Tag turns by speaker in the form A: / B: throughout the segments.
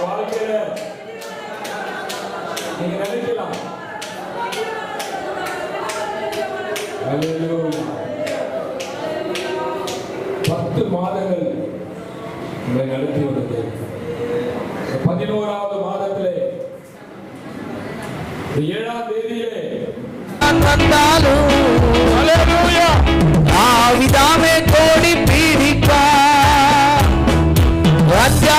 A: வாழ்க்கையில நீங்க நினைக்கலாம். பத்து மாதங்கள் உங்களை நடத்தி வந்தது பதினோராவது மாதத்திலே ஏழாம்
B: ஆவிதாமே கோடி பீடிப்பா ராஜா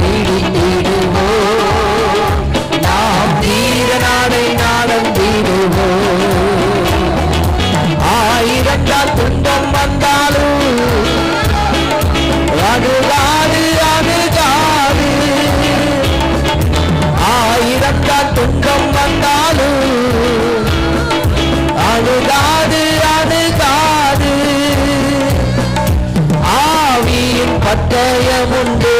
B: வந்தால் துன்பம் வந்தாலும். அழுதாது அழுதாது ஆயிரம் தான் துன்பம் வந்தாலும். அழுதாது அழுதாது ஆவியின் பட்டயமுண்டு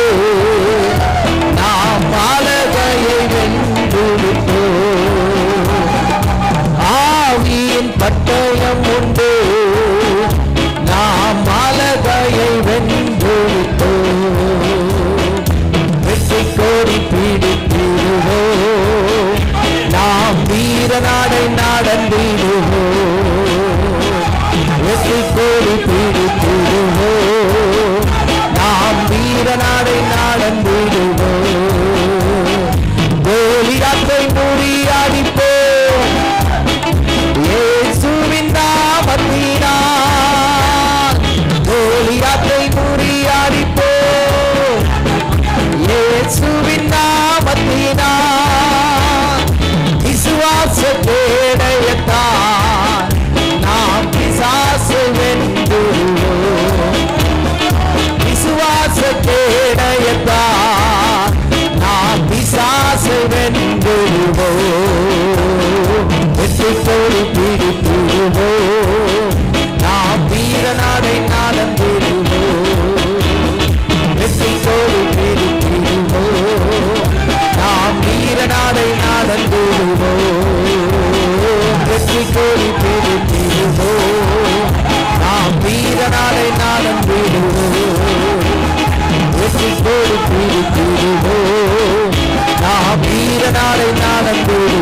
B: வீரனாலை நாளந்தோடு